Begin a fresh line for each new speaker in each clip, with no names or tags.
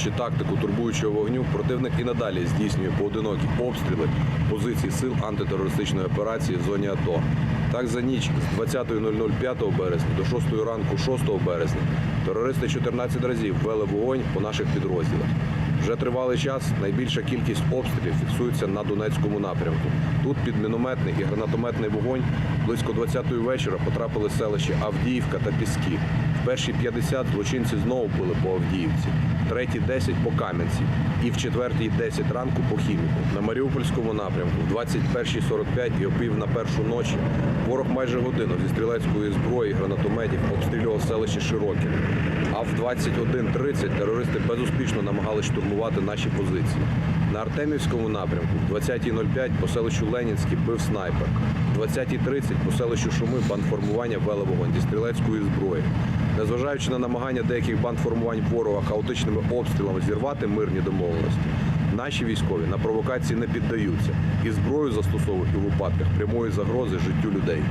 виконуючи тактику турбуючого вогню, противник і надалі здійснює поодинокі обстріли позицій сил антитерористичної операції в зоні АТО. Так за ніч з 20.00 5 березня до 6 ранку 6 березня терористи 14 разів ввели вогонь по наших підрозділах. Вже тривалий час найбільша кількість обстрілів фіксується на Донецькому напрямку. Тут під мінометний і гранатометний вогонь близько 20-ї вечора потрапили селища Авдіївка та Піски. В перші 50 злочинці знову били по Авдіївці, третій 10 по Кам'янці і в четвертій 10 ранку по Хіміку. На Маріупольському напрямку в 21.45 і опів на першу ночі ворог майже годину зі стрілецької зброї гранатометів обстрілював селище Широкіне. А в 21.30 терористи безуспішно намагалися штурмувати наші позиції. На Артемівському напрямку в 20.05 по селищу Ленінське бив снайпер. В 20.30 по селищу Шуми бандформування вели вогонь зі стрілецької зброї. Незважаючи на намагання деяких бандформувань ворога хаотичними обстрілами зірвати мирні домовленості, наші військові на провокації не піддаються і зброю застосовують у випадках прямої загрози життю людей.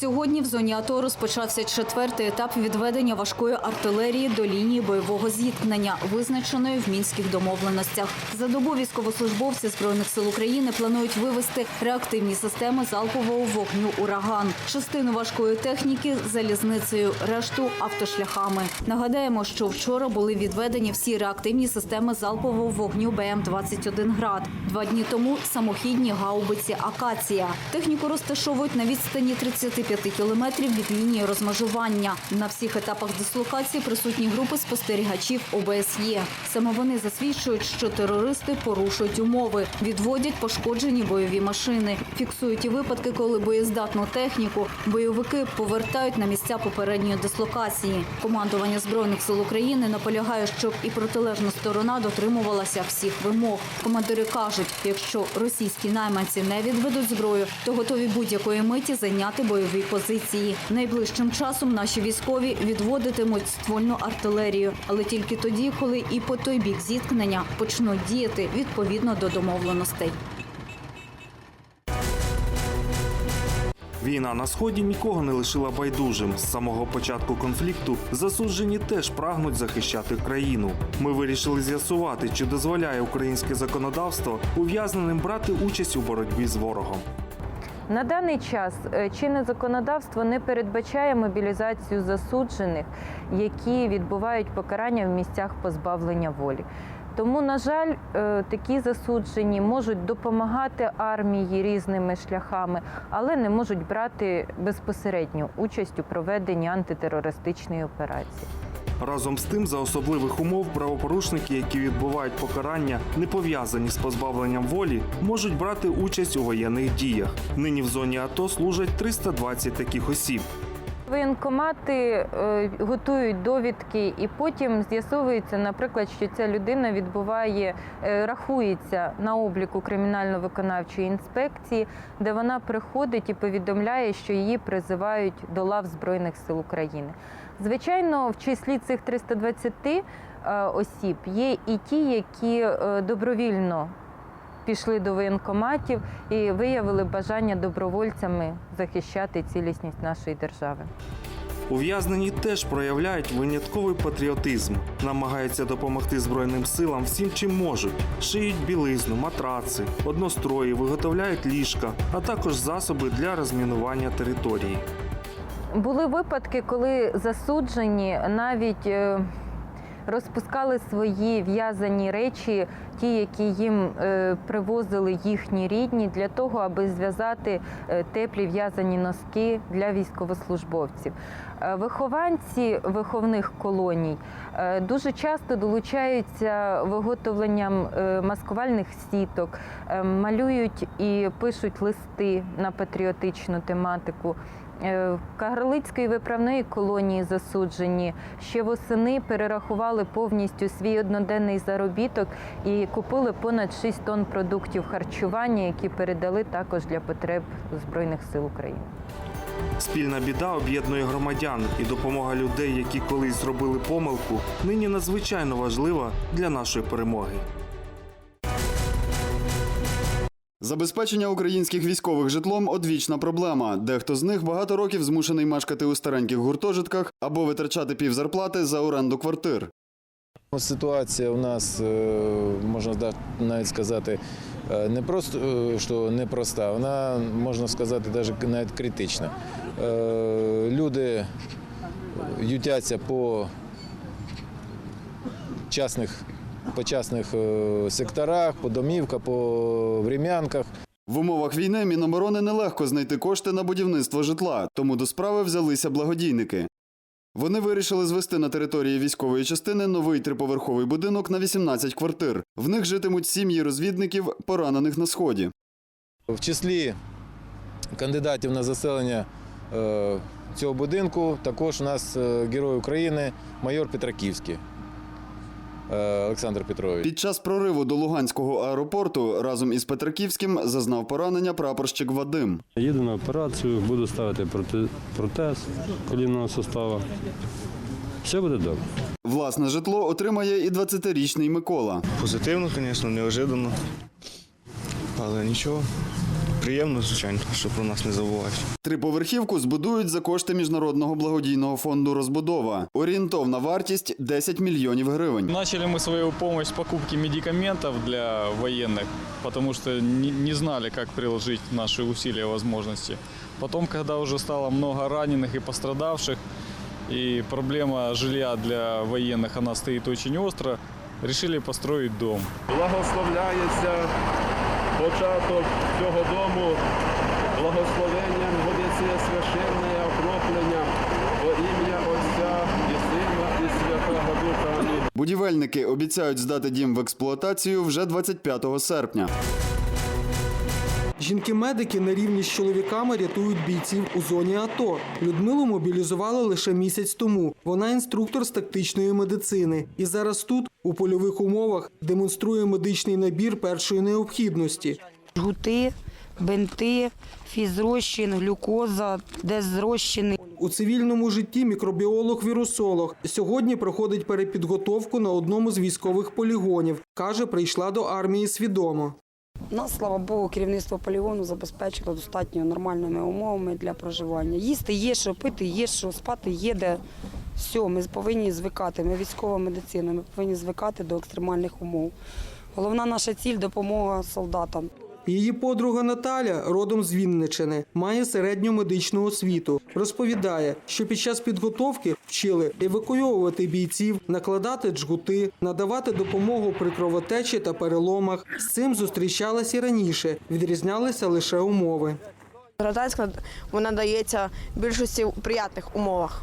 Сьогодні в зоні АТО розпочався четвертий етап відведення важкої артилерії до лінії бойового зіткнення, визначеної в мінських домовленостях. За добу військовослужбовці збройних сил України планують вивести реактивні системи залпового вогню ураган, частину важкої техніки залізницею, решту автошляхами. Нагадаємо, що вчора були відведені всі реактивні системи залпового вогню БМ 21 град. Два дні тому самохідні гаубиці Акація. Техніку розташовують на відстані 35 кілометрів від лінії розмежування. На всіх етапах дислокації присутні групи спостерігачів ОБСЄ. Саме вони засвідчують, що терористи порушують умови, відводять пошкоджені бойові машини, фіксують і випадки, коли боєздатну техніку бойовики повертають на місця попередньої дислокації. Командування збройних сил України наполягає, щоб і протилежна сторона дотримувалася всіх вимог. Командири кажуть, якщо російські найманці не відведуть зброю, то готові будь-якої миті зайняти бойові позиції. Найближчим часом наші військові відводитимуть ствольну артилерію, але тільки тоді, коли і по той бік зіткнення почнуть діяти відповідно до домовленостей.
Війна на сході нікого не лишила байдужим. З самого початку конфлікту засуджені теж прагнуть захищати країну. Ми вирішили з'ясувати, чи дозволяє українське законодавство ув'язненим брати участь у боротьбі з ворогом.
На даний час е, чинне законодавство не передбачає мобілізацію засуджених, які відбувають покарання в місцях позбавлення волі. Тому, на жаль, е, такі засуджені можуть допомагати армії різними шляхами, але не можуть брати безпосередню участь у проведенні антитерористичної операції.
Разом з тим, за особливих умов, правопорушники, які відбувають покарання, не пов'язані з позбавленням волі, можуть брати участь у воєнних діях. Нині в зоні АТО служать 320 таких осіб.
Воєнкомати е, готують довідки, і потім з'ясовується, наприклад, що ця людина відбуває, е, рахується на обліку кримінально-виконавчої інспекції, де вона приходить і повідомляє, що її призивають до лав Збройних сил України. Звичайно, в числі цих 320 е, осіб є і ті, які добровільно пішли до воєнкоматів і виявили бажання добровольцями захищати цілісність нашої держави.
Ув'язнені теж проявляють винятковий патріотизм, намагаються допомогти збройним силам всім, чим можуть. Шиють білизну, матраци, однострої, виготовляють ліжка, а також засоби для розмінування території.
Були випадки, коли засуджені навіть е, розпускали свої в'язані речі, ті, які їм е, привозили їхні рідні, для того, аби зв'язати е, теплі в'язані носки для військовослужбовців. Е, Вихованці виховних колоній е, дуже часто долучаються виготовленням е, маскувальних сіток, малюють і пишуть листи на патріотичну тематику. В Кагарлицької виправної колонії засуджені ще восени перерахували повністю свій одноденний заробіток і купили понад 6 тонн продуктів харчування, які передали також для потреб Збройних сил України.
Спільна біда об'єднує громадян, і допомога людей, які колись зробили помилку, нині надзвичайно важлива для нашої перемоги.
Забезпечення українських військових житлом одвічна проблема. Дехто з них багато років змушений мешкати у стареньких гуртожитках або витрачати півзарплати за оренду квартир.
Ситуація у нас, е, можна навіть сказати, не просто е, що непроста, вона, можна сказати, навіть навіть критична. Е, Люди ютяться по частних, по частних е, секторах, по домівках, по врем'янках.
В умовах війни Міноборони нелегко знайти кошти на будівництво житла, тому до справи взялися благодійники. Вони вирішили звести на території військової частини новий триповерховий будинок на 18 квартир. В них житимуть сім'ї розвідників, поранених на сході.
В числі кандидатів на заселення е, цього будинку також у нас е, герой України майор Петраківський Олександр Петрович.
Під час прориву до Луганського аеропорту разом із Петраківським зазнав поранення прапорщик Вадим.
Їду на операцію, буду ставити протез колінного суставу. Все буде добре.
Власне житло отримає і 20-річний Микола.
Позитивно, звісно, неожиданно. Але нічого Приємно, звичайно, що про нас не забувають.
Триповерхівку збудують за кошти міжнародного благодійного фонду Розбудова. Орієнтовна вартість 10 мільйонів гривень.
Начали мы свою помощь с покупки медикаментов для военных, потому что не, не знали, как приложить наши усилия и возможности. Потом, когда уже стало много раненых и пострадавших, и проблема жилья для военных, она стоит очень остро, решили построить дом.
Благословляється початок цього дому благословенням водиці священне окроплення во ім'я Отця і Сина і Святого Духа.
Будівельники обіцяють здати дім в експлуатацію вже 25 серпня.
Жінки-медики на рівні з чоловіками рятують бійців у зоні АТО. Людмилу мобілізували лише місяць тому. Вона інструктор з тактичної медицини. І зараз тут, у польових умовах, демонструє медичний набір першої необхідності.
жгути, бинти, фізрозчин, глюкоза, дезрозчини.
У цивільному житті мікробіолог-вірусолог сьогодні проходить перепідготовку на одному з військових полігонів. каже, прийшла до армії свідомо.
Нас, слава Богу, керівництво полігону забезпечило достатньо нормальними умовами для проживання. Їсти є що, пити є що, спати є де. Все, ми повинні звикати. Ми військова медицина, ми повинні звикати до екстремальних умов. Головна наша ціль допомога солдатам.
Її подруга Наталя, родом з Вінничини, має середню медичну освіту. Розповідає, що під час підготовки вчили евакуйовувати бійців, накладати джгути, надавати допомогу при кровотечі та переломах. З цим зустрічалась і раніше, відрізнялися лише умови.
Гражданська вона дається в більшості у приятних умовах,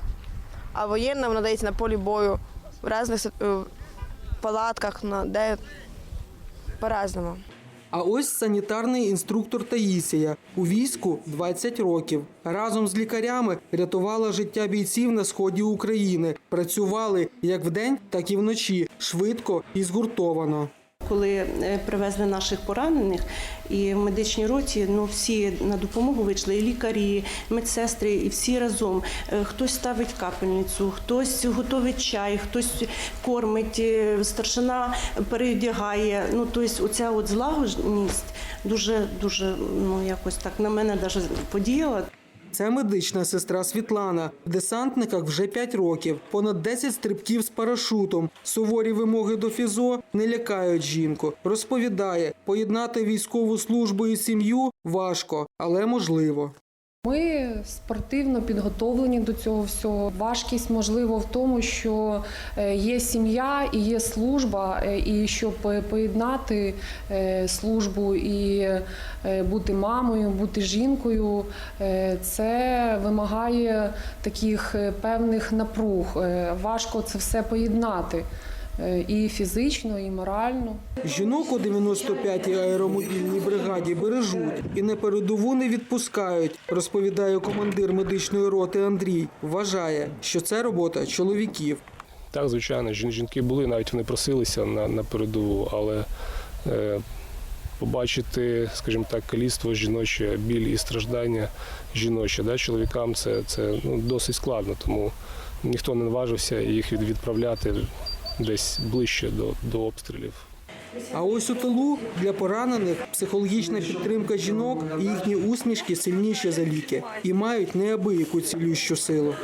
а воєнна вона дається на полі бою в різних е, палатках, де по-разному.
А ось санітарний інструктор Таїсія у війську 20 років. Разом з лікарями рятувала життя бійців на сході України. Працювали як вдень, так і вночі, швидко і згуртовано.
Коли е, привезли наших поранених, і в медичній роті ну всі на допомогу вийшли, і лікарі, і медсестри, і всі разом. Е, Хтось ставить капельницю, хтось готовить чай, хтось кормить, е, старшина переодягає. Ну тобто, оця от злагодженість дуже дуже ну якось так на мене навіть подіяла.
Це медична сестра Світлана. В десантниках вже 5 років, понад 10 стрибків з парашутом. Суворі вимоги до ФІЗО не лякають жінку. Розповідає, поєднати військову службу і сім'ю важко, але можливо.
Ми спортивно підготовлені до цього всього. Важкість можливо в тому, що е, є сім'я і є служба, е, і щоб е, поєднати службу і бути мамою, бути жінкою, це вимагає таких певних напруг. Важко це все поєднати і фізично, і морально.
Жінок у 95-й аеромобільній бригаді бережуть і на передову не відпускають, розповідає командир медичної роти Андрій. Вважає, що це робота чоловіків.
Так, звичайно, жін- жінки були, навіть вони просилися на, на передову, але е, побачити, скажімо так, каліцтво жіноче, біль і страждання жіноче, да, чоловікам це, це ну, досить складно, тому ніхто не наважився їх від- відправляти десь ближче до, до обстрілів.
А ось у тилу для поранених психологічна підтримка жінок і їхні усмішки сильніші за ліки і мають неабияку цілющу силу.